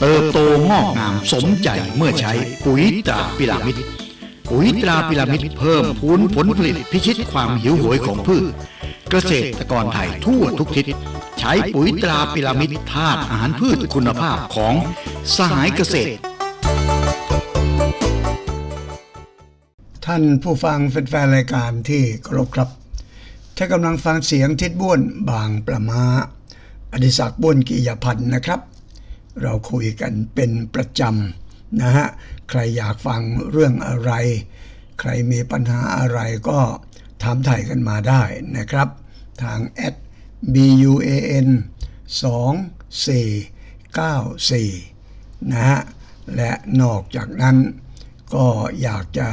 เติบโตงอกงามสมใจเมื่อใช้ปุ๋ยตราพิรามิดปุ๋ยตราพิรามิดเพิ่มพูนผลผลิตพิชิตความหิวโหยของพืช เกษตรกรไทยทั่วทุกทิศ ใช้ปุ๋ยตราพิรามิดธาตุอาหารพืชคุณภาพของสหายเกษตร ท่านผู้ฟังแฟนรายการที่เคารพครับถ้ากำลังฟังเสียงทิดบ้วนบางประมาอดิศักดิ์บ้วนกิยพันธ์นะครับ เราคุยกันเป็นประจำนะฮะ ใครอยากฟังเรื่องอะไร ใครมีปัญหาอะไรก็ถามถ่ายกันมาได้นะครับ ทาง at buan 2494 นะฮะ และนอกจากนั้นก็อยากจะ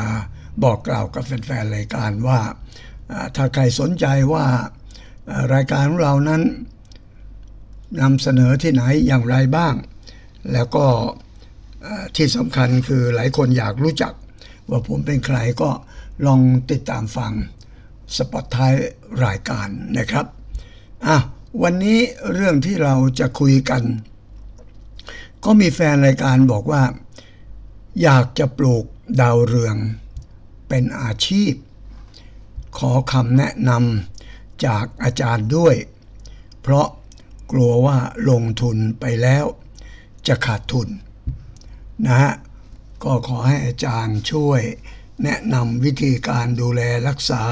บอกกล่าวกับแฟนๆรายการว่า ถ้าใครสนใจว่ารายการของเรานั้นนำเสนอที่ไหนอย่างไรบ้าง แล้วก็ที่สำคัญคือหลายคนอยากรู้จัก ว่าผมเป็นใครก็ลองติดตามฟังสปอตท้ายรายการนะครับอะวันนี้เรื่องที่เราจะคุยกัน ก็มีแฟนรายการบอกว่า อยากจะปลูกดาวเรืองเป็นอาชีพ ขอคำแนะนำจากอาจารย์ด้วย เพราะกลัวว่าลงทุนไปแล้ว จะขาดทุนนะฮะก็ขอให้อาจารย์ช่วยแนะนำวิธีการดูแลรักษา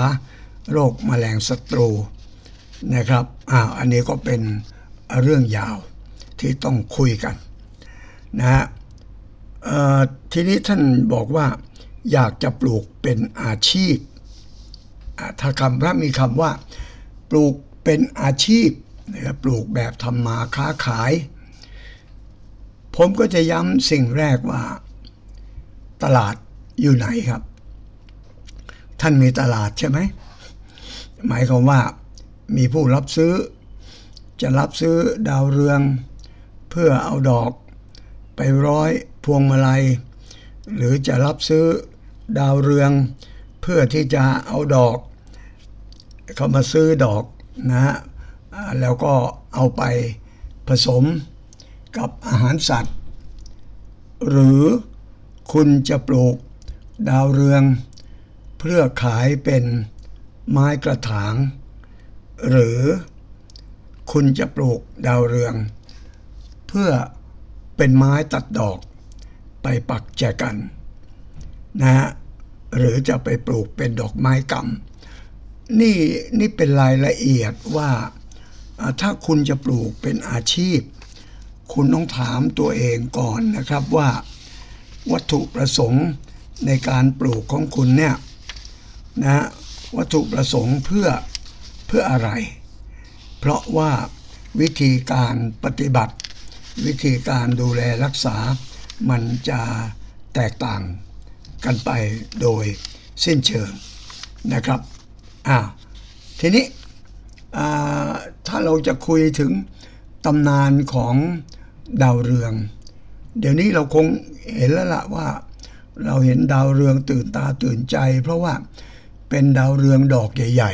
โรคแมลงศัตรูนะครับอ้าวอันนี้ก็เป็นเรื่องยาวที่ต้องคุยกันนะฮะทีนี้ท่านบอกว่าอยากจะปลูกเป็นอาชีพอาถ้าคำพระมีคำว่า ปลูกเป็นอาชีพนะครับปลูกแบบทำมาค้าขาย ผมก็จะย้ำสิ่งแรกว่า ตลาดอยู่ไหนครับ ท่านมีตลาดใช่ไหม หมายความว่ามีผู้รับซื้อ จะรับซื้อดาวเรือง เพื่อเอาดอก ไปร้อยพวงมาลัย หรือจะรับซื้อดาวเรือง เพื่อที่จะเอาดอก เขามาซื้อดอกนะฮะแล้วก็เอาไปผสม กับอาหารสัตว์ หรือคุณจะปลูกดาวเรือง เพื่อขายเป็นไม้กระถาง หรือคุณจะปลูกดาวเรือง เพื่อเป็นไม้ตัดดอกไปปักแจกันนะฮะหรือจะไปปลูกเป็นดอกไม้กำนี่นี่เป็นรายละเอียดว่าอ่าถ้าคุณจะปลูกเป็นอาชีพ คุณต้องถามตัวเองก่อนนะครับว่า วัตถุประสงค์ในการปลูกของคุณเนี่ยนะวัตถุประสงค์เพื่อเพื่ออะไร เพราะว่าวิธีการปฏิบัติ วิธีการดูแลรักษา มันจะแตกต่างกันไปโดยสิ้นเชิงนะครับอ่าทีนี้อ่าถ้าเราจะคุยถึงตำนานของ ดาวเรือง เดี๋ยวนี้เราคงเห็นแล้วล่ะว่า เราเห็นดาวเรืองตื่นตาตื่นใจ เพราะว่าเป็นดาวเรืองดอกใหญ่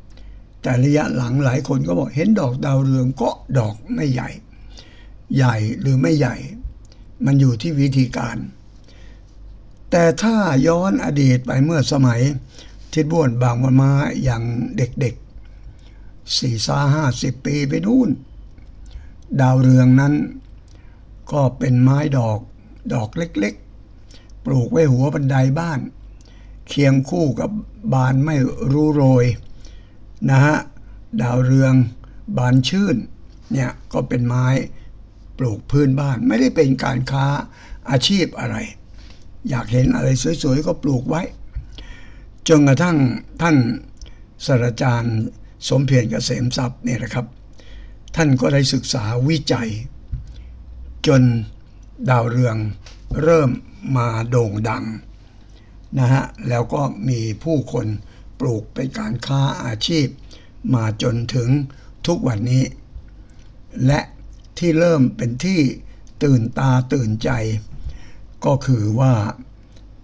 ๆ แต่ระยะหลังหลายคนก็บอกเห็นดอกดาวเรืองก็ดอกไม่ใหญ่ ใหญ่หรือไม่ใหญ่ มันอยู่ที่วิธีการ แต่ถ้าย้อนอดีตไปเมื่อสมัย ทิดบ้วนบางวันมาอย่างเด็กๆสี่ซาห้าสิบปีไปนู่น ดาวเรืองนั้น ก็เป็นไม้ดอกดอกเล็กๆ ปลูกไว้หัวบันไดบ้าน เคียงคู่กับบานไม่รู้โรยนะฮะดาวเรืองบานชื่นเนี่ยก็เป็นไม้ปลูกพื้นบ้านไม่ได้เป็นการค้าอาชีพอะไร อยากเห็นอะไรสวยๆ ก็ปลูกไว้ จนกระทั่งท่านศาสตราจารย์สมเพียรเกษมทรัพย์เนี่ยนะครับ ท่านก็ได้ศึกษาวิจัย จนดาวเรืองเริ่มมาโด่งดังนะฮะแล้วก็มีผู้คนปลูกเป็นการค้าอาชีพ มาจนถึงทุกวันนี้ และที่เริ่มเป็นที่ตื่นตาตื่นใจ ก็คือว่า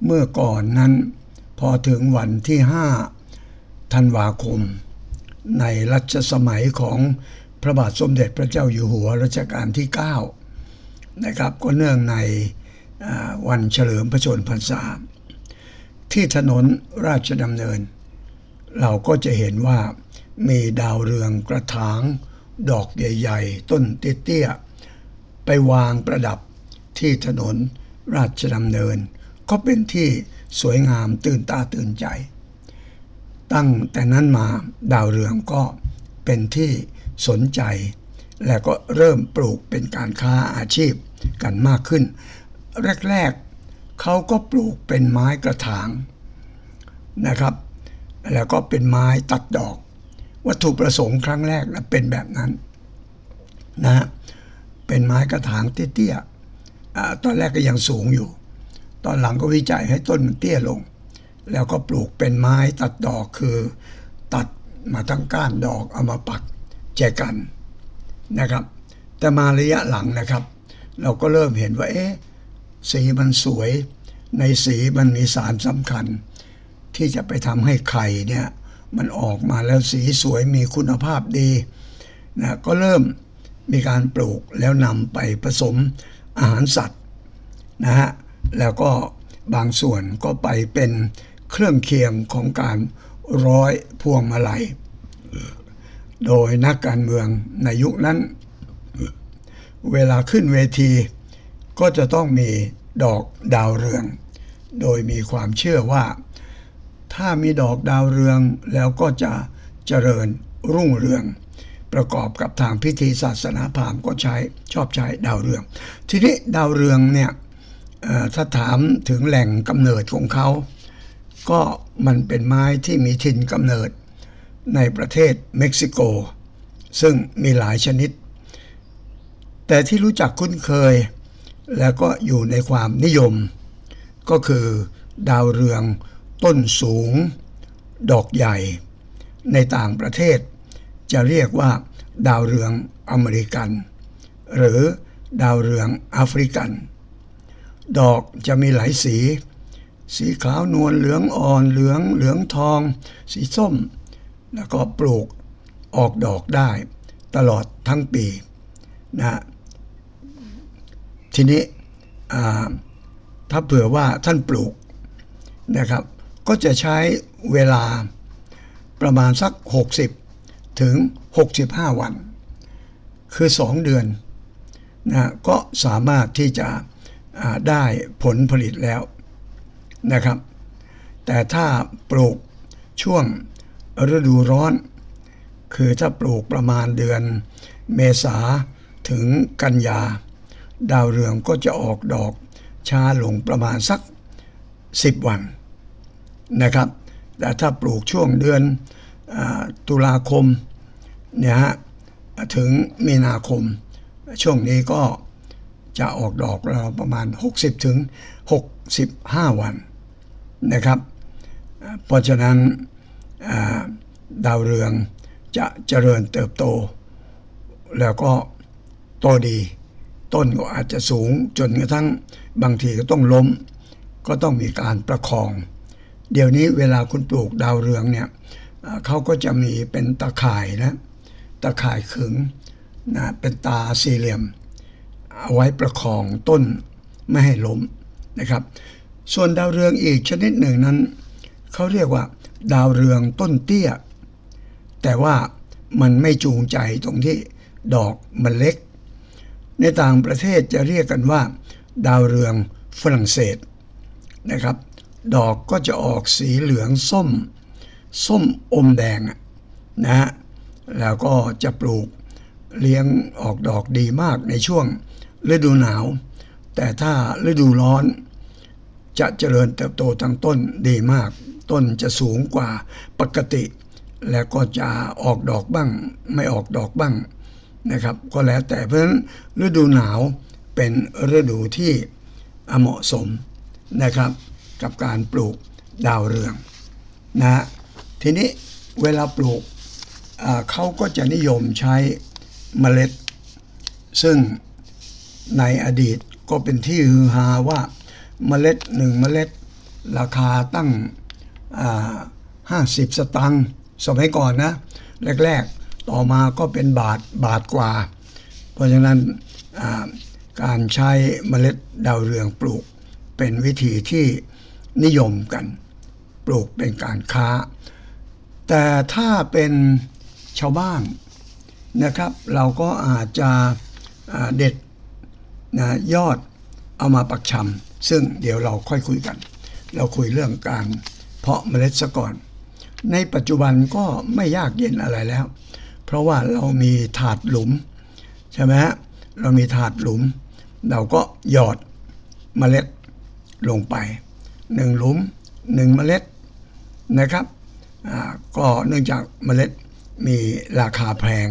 เมื่อก่อนนั้นพอถึงวันที่ 5 ธันวาคม ในรัชสมัยของ พระบาทสมเด็จพระเจ้าอยู่หัวรัชกาลที่ 9 นะครับก็เนื่องในวันเฉลิมพระชนมพรรษา ที่ถนนราชดำเนิน เราก็จะเห็นว่ามีดาวเรืองกระถาง ดอกใหญ่ๆ ต้นเตี้ยๆ ไปวางประดับที่ถนนราชดำเนิน ก็เป็นที่สวยงามตื่นตาตื่นใจ ตั้งแต่นั้นมาดาวเรืองก็เป็นที่ สนใจ และก็เริ่มปลูกเป็นการค้าอาชีพกันมากขึ้น แรกๆเขาก็ปลูกเป็นไม้กระถางนะครับ แล้วก็เป็นไม้ตัดดอก วัตถุประสงค์ครั้งแรกนะเป็นแบบนั้นนะเป็นไม้กระถางเตี้ยๆตอนแรกก็ยังสูงอยู่ ตอนหลังก็วิจัยให้ต้นมันเตี้ยลง แล้วก็ปลูกเป็นไม้ตัดดอกคือ ตัดมาทั้งก้านดอกเอามาปัก แจกันนะครับ แต่มาระยะหลังนะครับ เราก็เริ่มเห็นว่าเอ๊ะสีมันสวย ในสีมันมีสารสำคัญ ที่จะไปทำให้ไข่เนี่ยมันออกมาแล้วสีสวยมีคุณภาพดีนะก็เริ่มมีการปลูกแล้วนำไปผสมอาหารสัตว์นะฮะแล้วก็บางส่วนก็ไปเป็นเครื่องเคียงของการร้อยพวงมาลัย โดยนักการเมืองในยุคนั้น เวลาขึ้นเวที ก็จะต้องมีดอกดาวเรือง โดยมีความเชื่อว่า ถ้ามีดอกดาวเรืองแล้วก็จะเจริญรุ่งเรือง ประกอบกับทางพิธีศาสนาพราหมณ์ก็ใช้ชอบใช้ดาวเรือง ทีนี้ดาวเรืองเนี่ยถ้าถามถึงแหล่งกำเนิดของเขา ก็มันเป็นไม้ที่มีถิ่นกำเนิด ในประเทศเม็กซิโก ซึ่งมีหลายชนิด แต่ที่รู้จักคุ้นเคย แล้วก็อยู่ในความนิยม ก็คือดาวเรืองต้นสูง ดอกใหญ่ ในต่างประเทศ จะเรียกว่า ดาวเรืองอเมริกัน หรือดาวเรืองแอฟริกัน ดอกจะมีหลายสี สีขาวนวลเหลืองอ่อนเหลืองเหลืองทอง สีส้ม แล้วก็ปลูกออกดอกได้ตลอดทั้งปีนะทีนี้ถ้าเผื่อว่าท่านปลูกนะครับ ก็จะใช้เวลาประมาณสัก 60 ถึง 65 วัน คือ 2 เดือนนะก็สามารถที่จะได้ผลผลิตแล้วนะครับ แต่ถ้าปลูกช่วง ฤดูร้อน คือถ้าปลูกประมาณเดือน เมษาถึงกันยา ดาวเรืองก็จะออกดอกช้าลงประมาณสัก 10 วันนะครับ แต่ถ้าปลูกช่วงเดือนอตุลาคมเนี่ยฮะถึงมีนาคม ช่วงนี้ก็จะออกดอกเราประมาณ 60 ถึง 65 วันนะครับ เพราะฉะนั้น ดาวเรืองจะเจริญเติบโต แล้วก็โตดี ต้นก็อาจจะสูงจนกระทั่งบางทีก็ต้องล้ม ก็ต้องมีการประคอง เดี๋ยวนี้เวลาคุณปลูกดาวเรืองเนี่ยเขาก็จะมีเป็นตะข่ายนะตะข่ายขึงนะเป็นตาสี่เหลี่ยม เอาไว้ประคองต้นไม่ให้ล้มนะครับ ส่วนดาวเรืองอีกชนิดหนึ่งนั้นเขาเรียกว่า ดาวเรืองต้นเตี้ย แต่ว่ามันไม่จูงใจตรงที่ดอกมันเล็ก ในต่างประเทศจะเรียกกันว่า ดาวเรืองฝรั่งเศสนะครับ ดอกก็จะออกสีเหลืองส้ม ส้มอมแดงนะฮะแล้วก็จะปลูกเลี้ยงออกดอกดีมากในช่วงฤดูหนาว แต่ถ้าฤดูร้อนจะเจริญเติบโตทางต้นดีมาก ต้นจะสูงกว่าปกติ แล้วก็จะออกดอกบ้าง ไม่ออกดอกบ้างนะครับ ก็แล้วแต่เพราะฉะนั้นฤดูหนาวเป็นฤดูที่เหมาะสมนะครับ กับการปลูกดาวเรืองนะทีนี้เวลาปลูกเขาก็จะนิยมใช้เมล็ด ซึ่งในอดีตก็เป็นที่ฮือฮาว่าเมล็ดหนึ่งเมล็ด ราคาตั้ง ห้าสิบสตังค์สมัยก่อนนะ แรก ๆ ต่อมาก็เป็นบาทบาทกว่า เพราะฉะนั้นการใช้เมล็ดดาวเรืองปลูกเป็นวิธีที่นิยมกัน ปลูกเป็นการค้า แต่ถ้าเป็นชาวบ้านนะครับ เราก็อาจจะเด็ดนะยอดเอามาปักชำซึ่งเดี๋ยวเราค่อยคุยกัน เราคุยเรื่องการ เพาะเมล็ดซะก่อน ในปัจจุบันก็ไม่ยากเย็นอะไรแล้ว เพราะว่าเรามีถาดหลุม ใช่ไหมฮะเรามีถาดหลุม เราก็หยอดเมล็ดลงไปหนึ่งหลุมหนึ่งเมล็ดนะครับอ่าก็เนื่องจากเมล็ดมีราคาแพง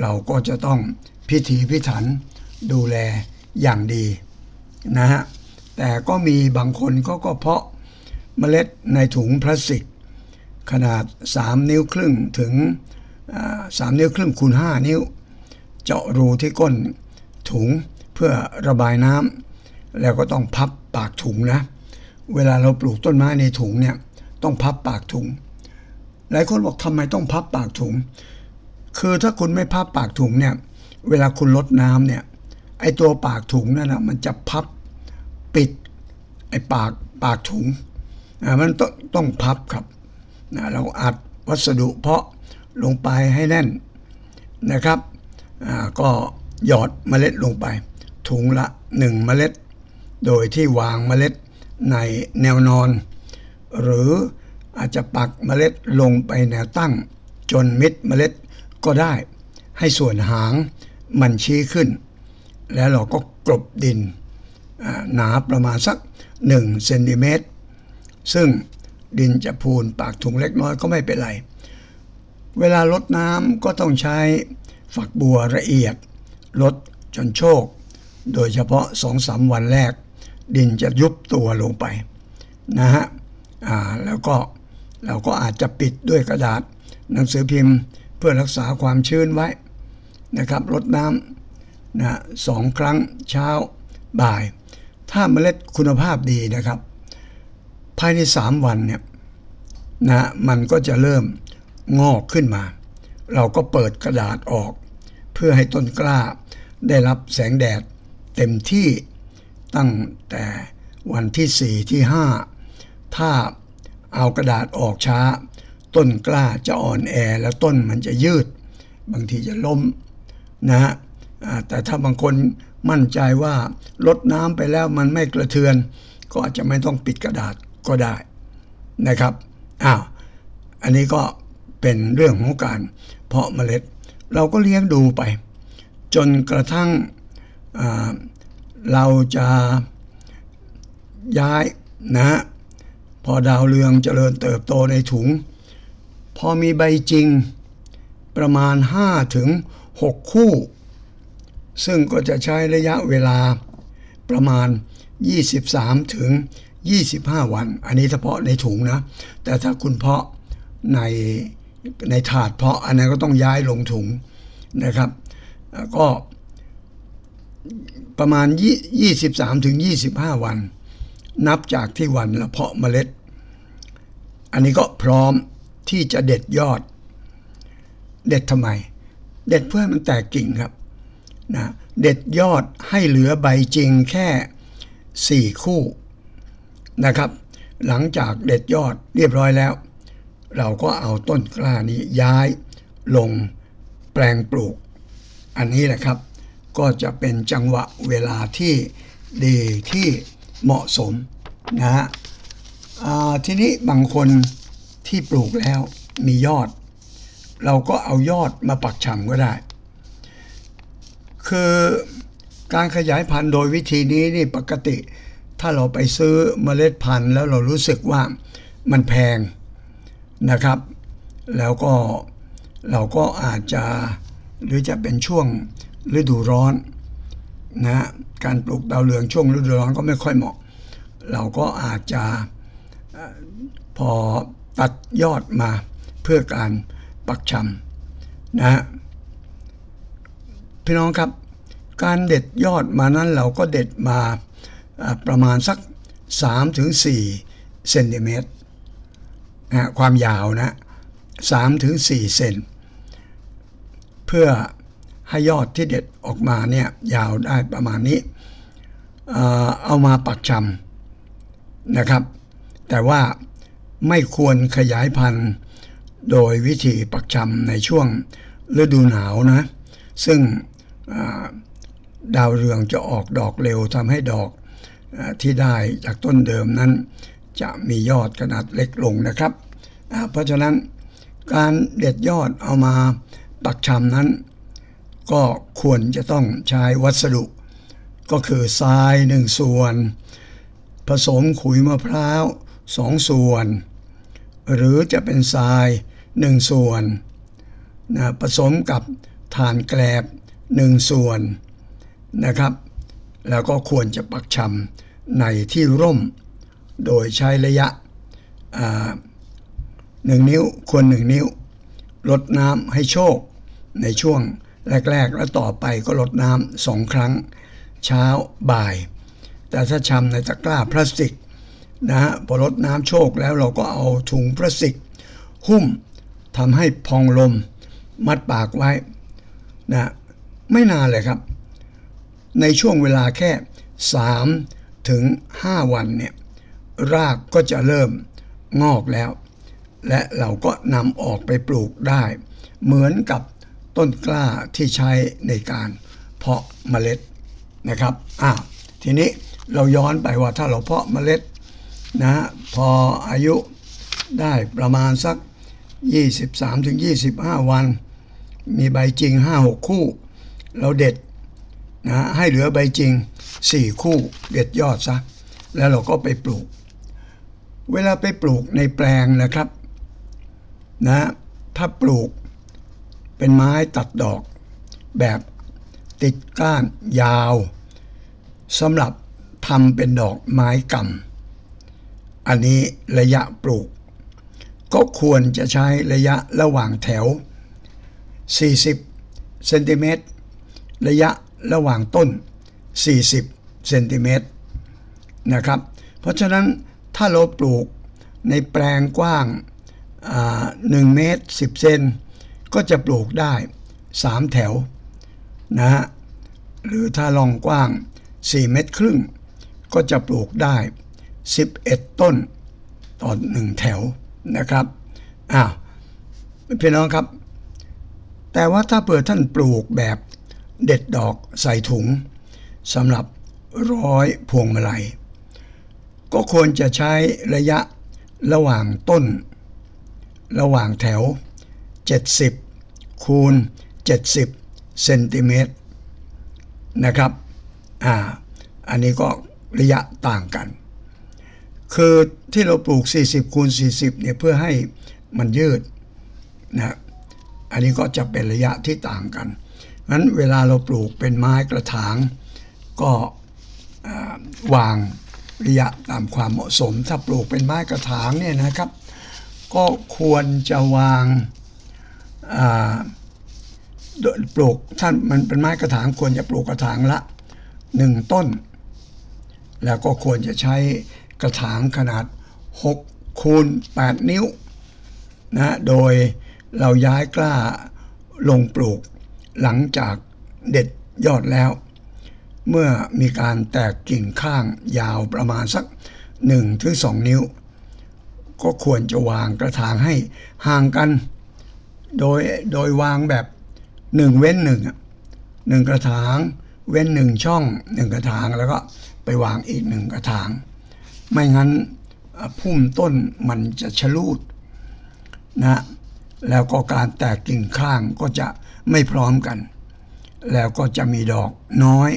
เราก็จะต้องพิถีพิถันดูแลอย่างดีนะฮะแต่ก็มีบางคนก็ก็เพาะ เมล็ดในถุงพลาสติก ขนาด 3 นิ้วครึ่งถึงอ่าสามนิ้วครึ่งคูณ 5 นิ้ว เจาะรูที่ก้นถุงเพื่อระบายน้ำแล้วก็ต้องพับปากถุงนะ เวลาเราปลูกต้นไม้ในถุงเนี่ยต้องพับปากถุง หลายคนบอกทำไมต้องพับปากถุง คือถ้าคุณไม่พับปากถุงเนี่ยเวลาคุณลดน้ำเนี่ยไอตัวปากถุงนั่นนะมันจะพับปิดไอปากปากถุง มันต้องต้องพับครับเราอัดวัสดุเพาะลงไปให้แน่นนะครับก็หยอดเมล็ดลงไป ถุงละ 1 เมล็ด โดยที่วางเมล็ดในแนวนอน หรืออาจจะปักเมล็ดลงไปแนวตั้ง จนมิดเมล็ดก็ได้ ให้ส่วนหางมันชี้ขึ้น แล้วเราก็กลบดินหนาประมาณสัก1เซนติเมตร ซึ่งดินจะพูนปากถุงเล็กน้อยก็ไม่เป็นไร เวลาลดน้ำก็ต้องใช้ฝักบัวละเอียดลดจนโชค โดยเฉพาะสองสามวันแรก ดินจะยุบตัวลงไปนะฮะแล้วก็เราก็อาจจะปิดด้วยกระดาษ หนังสือพิมพ์เพื่อรักษาความชื้นไว้นะครับลดน้ำนะสองครั้งเช้าบ่าย ถ้าเมล็ดคุณภาพดีนะครับ ภายใน 3 วันเนี่ยนะมันก็จะเริ่มงอกขึ้นมา เราก็เปิดกระดาษออก เพื่อให้ต้นกล้าได้รับแสงแดดเต็มที่ตั้งแต่วันที่4ที่5ถ้าเอากระดาษออกช้า ต้นกล้าจะอ่อนแอแล้วต้นมันจะยืด บางทีจะล้มนะฮะแต่ถ้าบางคนมั่นใจว่าลดน้ำไปแล้วมันไม่กระเทือน ก็อาจจะไม่ต้องปิดกระดาษ ก็ได้นะครับอ้าวอันนี้ก็เป็นเรื่องของการเพาะเมล็ด เราก็เลี้ยงดูไป จนกระทั่งเราจะย้ายนะฮะพอดาวเรืองเจริญเติบโตในถุง พอมีใบจริงประมาณ 5 ถึง 6 คู่ ซึ่งก็จะใช้ระยะเวลาประมาณ 23 ถึง 25 วัน อันนี้เฉพาะในถุงนะ แต่ถ้าคุณเพาะในในถาดเพาะอันนั้นก็ต้องย้ายลงถุงนะครับ ก็ประมาณ 23ถึง25 วัน นับจากที่วันละเพาะเมล็ด อันนี้ก็พร้อมที่จะเด็ดยอด เด็ดทำไม เด็ดเพื่อมันแตกกิ่งครับนะเด็ดยอดให้เหลือใบจริงแค่ 4 คู่ นะครับ หลังจากเด็ดยอดเรียบร้อยแล้ว เราก็เอาต้นกล้านี้ย้ายลงแปลงปลูก อันนี้แหละครับ ก็จะเป็นจังหวะเวลาที่ดีที่เหมาะสมนะฮะทีนี้บางคนที่ปลูกแล้วมียอด เราก็เอายอดมาปักชำก็ได้ คือการขยายพันธุ์โดยวิธีนี้นี่ปกติ ถ้าเราไปซื้อเมล็ดพันธุ์ แล้วเรารู้สึกว่ามันแพงนะครับ แล้วก็เราก็อาจจะหรือจะเป็นช่วงฤดูร้อนนะการปลูกดาวเรืองช่วงฤดูร้อนก็ไม่ค่อยเหมาะ เราก็อาจจะพอตัดยอดมาเพื่อการปักชำนะพี่น้องครับ การเด็ดยอดมานั้นเราก็เด็ดมา ประมาณสัก 3-4เซนติเมตรนะความยาวนะ3-4เซนเพื่อให้ยอดที่เด็ดออกมาเนี่ยยาวได้ประมาณนี้ เอามาปักชำนะครับ แต่ว่าไม่ควรขยายพันธุ์โดยวิธีปักชำในช่วงฤดูหนาวนะ ซึ่งาดาวเรืองจะออกดอกเร็วทำให้ดอก ที่ได้จากต้นเดิมนั้น จะมียอดขนาดเล็กลงนะครับ เพราะฉะนั้นการเด็ดยอดเอามาปักชำนั้น ก็ควรจะต้องใช้วัสดุ ก็คือทรายหนึ่งส่วน ผสมขุยมะพร้าวสองส่วน หรือจะเป็นทรายหนึ่งส่วนนะผสมกับถ่านแกลบหนึ่งส่วนนะครับ แล้วก็ควรจะปักชำ ในที่ร่ม โดยใช้ระยะหนึ่งนิ้วควรหนึ่งนิ้วลดน้ำให้โชค ในช่วงแรก ๆ แล้วต่อไปก็ลดน้ำสองครั้ง เช้าบ่าย แต่ถ้าชำในตะกร้าพลาสติกนะฮะพอลดน้ำโชคแล้วเราก็เอาถุงพลาสติก หุ้มทำให้พองลม มัดปากไว้นะไม่นานเลยครับ ในช่วงเวลาแค่ 3 ถึง 5 วันเนี่ยรากก็จะเริ่มงอกแล้ว และเราก็นำออกไปปลูกได้ เหมือนกับต้นกล้าที่ใช้ในการเพาะเมล็ดนะครับอ้าทีนี้เราย้อนไปว่าถ้าเราเพาะเมล็ดนะฮะพออายุได้ประมาณสัก 23-25 วัน มีใบจริง 5-6 คู่ เราเด็ดนะให้เหลือใบจริง 4คู่เด็ดยอดซะ แล้วเราก็ไปปลูก เวลาไปปลูกในแปลงนะครับนะถ้าปลูกเป็นไม้ตัดดอก แบบติดก้านยาวสำหรับทำเป็นดอกไม้กำอันนี้ระยะปลูก ก็ควรจะใช้ระยะระหว่างแถว 40เซนติเมตรระยะระหว่างต้น 40เซนติเมตรนะครับ เพราะฉะนั้นถ้าเราปลูกในแปลงกว้างอ่า1เมตร10 เซนก็จะปลูกได้ 3 แถวนะฮะหรือถ้าลองกว้าง 4 เมตรครึ่ง ก็จะปลูกได้ 11 ต้นต่อหนึ่งแถวนะครับอ้าวพี่น้องครับ แต่ว่าถ้าเปิดท่านปลูกแบบเด็ดดอกใส่ถุง สำหรับร้อยพวงมาลัย ก็ควรจะใช้ระยะระหว่างต้น ระหว่างแถว 70 คูณ 70 เซนติเมตรนะครับ อ่า อันนี้ก็ระยะต่างกัน คือที่เราปลูก 40 คูณ 40 เนี่ยเพื่อให้มันยืดนะอันนี้ก็จะเป็นระยะที่ต่างกันงั้นเวลาเราปลูกเป็นไม้กระถาง ก็วางระยะตามความเหมาะสม ถ้าปลูกเป็นไม้กระถางเนี่ยนะครับ ก็ควรจะวางาโดยปลูกท่านมันเป็นไม้กระถางควรจะปลูกกระถางละหนึ่งต้น แล้วก็ควรจะใช้กระถางขนาด 6 คูณ 8 นิ้วนะโดยเราย้ายกล้าลงปลูกหลังจากเด็ดยอดแล้ว เมื่อมีการแตกกิ่งข้างยาวประมาณสัก1ถึง2นิ้ว ก็ควรจะวางกระถางให้ห่างกัน โดยโดยวางแบบหนึ่งเว้นหนึ่งหนึ่งกระถางเว้นหนึ่งช่องหนึ่งกระถางแล้วก็ไปวางอีกหนึ่งกระถาง ไม่งั้นพุ่มต้นมันจะชะลูดนะแล้วก็การแตกกิ่งข้างก็จะไม่พร้อมกัน แล้วก็จะมีดอกน้อย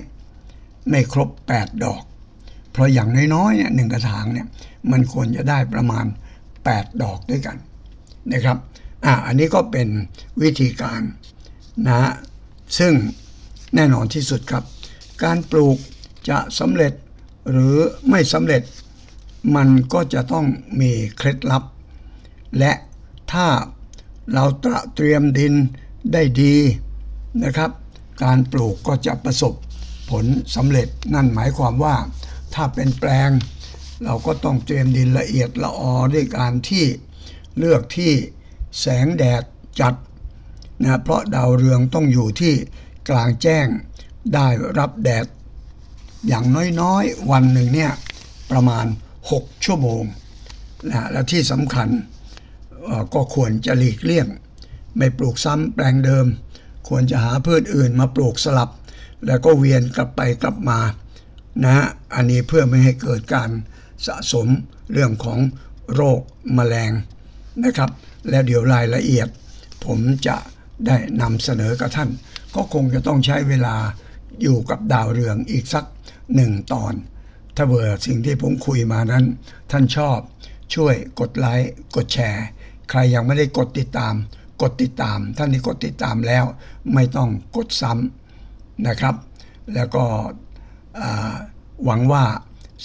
ไม่ครบ 8 ดอก เพราะอย่างน้อยๆเนี่ยหนึ่งกระถางเนี่ยมันควรจะได้ประมาณ 8 ดอกด้วยกันนะครับอะอันนี้ก็เป็นวิธีการนะฮะซึ่งแน่นอนที่สุดครับ การปลูกจะสำเร็จหรือไม่สำเร็จมันก็จะต้องมีเคล็ดลับ และถ้าเราตระเตรียมดินได้ดีนะครับ การปลูกก็จะประสบ ผลสำเร็จนั่นหมายความว่า ถ้าเป็นแปลง เราก็ต้องเตรียมดินละเอียดละออด้วยการที่เลือกที่แสงแดดจัดนะเพราะดาวเรืองต้องอยู่ที่กลางแจ้งได้รับแดด อย่างน้อยๆ วันหนึ่งเนี่ยประมาณ 6 ชั่วโมงนะและที่สำคัญก็ควรจะหลีกเลี่ยง ไม่ปลูกซ้ำแปลงเดิม ควรจะหาพืชอื่นมาปลูกสลับ แล้วก็เวียนกลับไปกลับมานะฮะอันนี้เพื่อไม่ให้เกิดการสะสมเรื่องของโรคแมลงนะครับ และเดี๋ยวรายละเอียด ผมจะได้นำเสนอกับท่าน ก็คงจะต้องใช้เวลาอยู่กับดาวเรืองอีกสักหนึ่งตอน ถ้าเบื่อสิ่งที่ผมคุยมานั้น ท่านชอบช่วยกดไลค์กดแชร์ ใครยังไม่ได้กดติดตาม กดติดตาม ท่านที่กดติดตามแล้ว ไม่ต้องกดซ้ำ นะครับ แล้วก็หวังว่า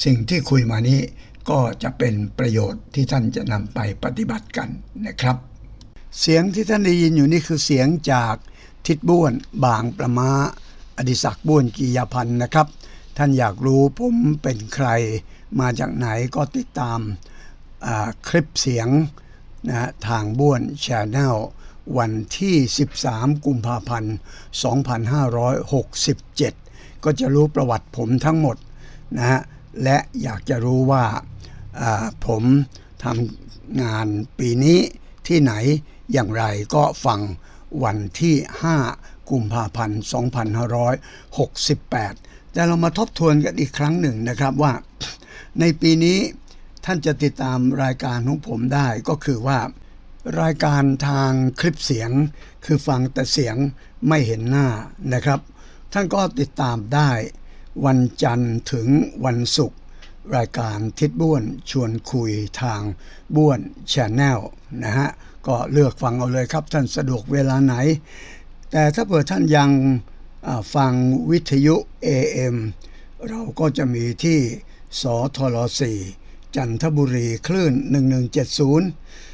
สิ่งที่คุยมานี้ก็จะเป็นประโยชน์ที่ท่านจะนำไปปฏิบัติกันนะครับ เสียงที่ท่านได้ยินอยู่นี่คือเสียงจากทิดบ้วนบางประมาอดิศักดิ์บ้วนกียพันธ์นะครับ ท่านอยากรู้ผมเป็นใคร มาจากไหนก็ติดตามคลิปเสียงนะทางบ้วนชแนล วันที่ 13 กุมภาพันธ์ 2567 ก็จะรู้ประวัติผมทั้งหมดนะฮะและอยากจะรู้ว่าผมทำงานปีนี้ที่ไหนอย่างไรก็ฟังวันที่ 5 กุมภาพันธ์ 2568 แต่เรามาทบทวนกันอีกครั้งหนึ่งนะครับว่า ในปีนี้ท่านจะติดตามรายการของผมได้ก็คือว่า รายการทางคลิปเสียง คือฟังแต่เสียงไม่เห็นหน้านะครับ ท่านก็ติดตามได้ วันจันทร์ถึงวันศุกร์รายการทิศบ้วนชวนคุยทางบ้วนชแนลนะฮะก็เลือกฟังเอาเลยครับท่านสะดวกเวลาไหน แต่ถ้าเผื่อท่านยังฟังวิทยุ AM เราก็จะมีที่สทล4จันทบุรีคลื่น 1170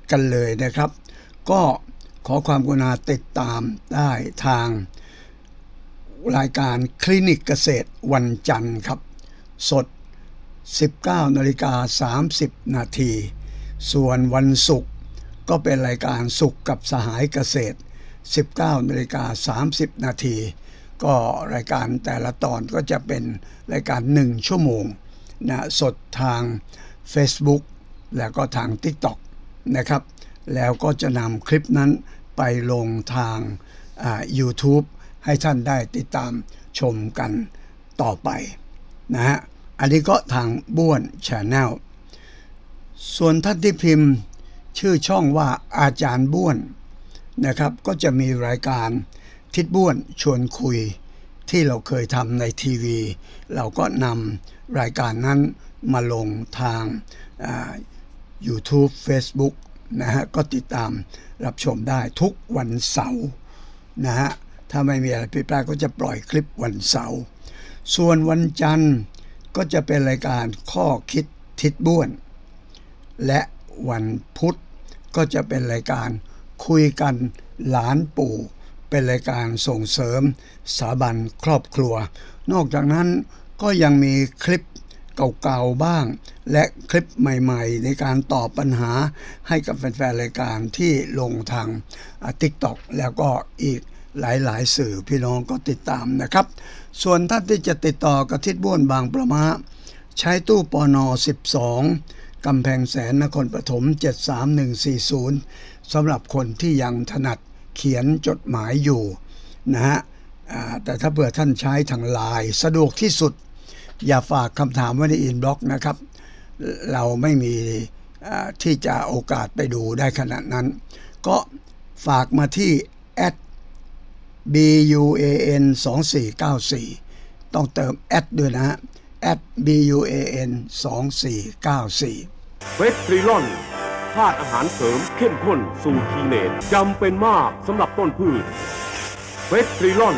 กันเลยนะครับ ก็ขอความกรุณาติดตามได้ทางรายการคลินิกเกษตรวันจันทร์ครับ สด 19นาฬิกา30 นาที ส่วนวันศุกร์ก็เป็นรายการสุขกับสหายเกษตร 19นาฬิกา30 นาที ก็รายการแต่ละตอนก็จะเป็นรายการ 1 ชั่วโมงนะสดทาง Facebook แล้วก็ทาง TikTok นะครับ แล้วก็จะนำคลิปนั้นไปลงทาง YouTube ให้ท่านได้ติดตามชมกันต่อไปนะฮะ อันนี้ก็ทางบ้วนชแนลส่วนท่านที่พิมพ์ชื่อช่องว่าอาจารย์บ้วนนะครับ ก็จะมีรายการทิดบ้วนชวนคุยที่เราเคยทำในทีวี เราก็นำรายการนั้นมาลงทางา YouTube Facebook นะฮะก็ติดตามรับชมได้ทุกวันเสาร์นะฮะถ้าไม่มีอะไรผิดพลาดก็จะปล่อยคลิปวันเสาร์ส่วนวันจันทร์ก็จะเป็นรายการข้อคิดทิศบ้วน และวันพุธก็จะเป็นรายการคุยกันหลานปู่ เป็นรายการส่งเสริมสถาบันครอบครัว นอกจากนั้นก็ยังมีคลิป เก่าๆบ้าง และคลิปใหม่ๆ ในการตอบปัญหาให้กับแฟนๆรายการที่ลงทางทิกตอกแล้วก็อีกหลายๆ สื่อพี่น้องก็ติดตามนะครับ ส่วนท่านที่จะติดต่อกับทิศบ้วนบางประมาใช้ตู้ปอนอ12 กำแพงแสนนครปฐม 73140สำหรับคนที่ยังถนัดเขียนจดหมายอยู่นะฮะแต่ถ้าเผื่อท่านใช้ทางไลน์สะดวกที่สุด อย่าฝากคำถามไว้ในอินบ็อกนะครับ เราไม่มีที่จะโอกาสไปดูได้ขนาดนั้น ก็ฝากมาที่ buan 2494 ต้องเติมแอดด้วยนะฮะ buan 2494เวทริลอนธาตุอาหารเสริมเข้มข้นสูตรคีเลตจำเป็นมากสำหรับต้นพืชเวทริลอน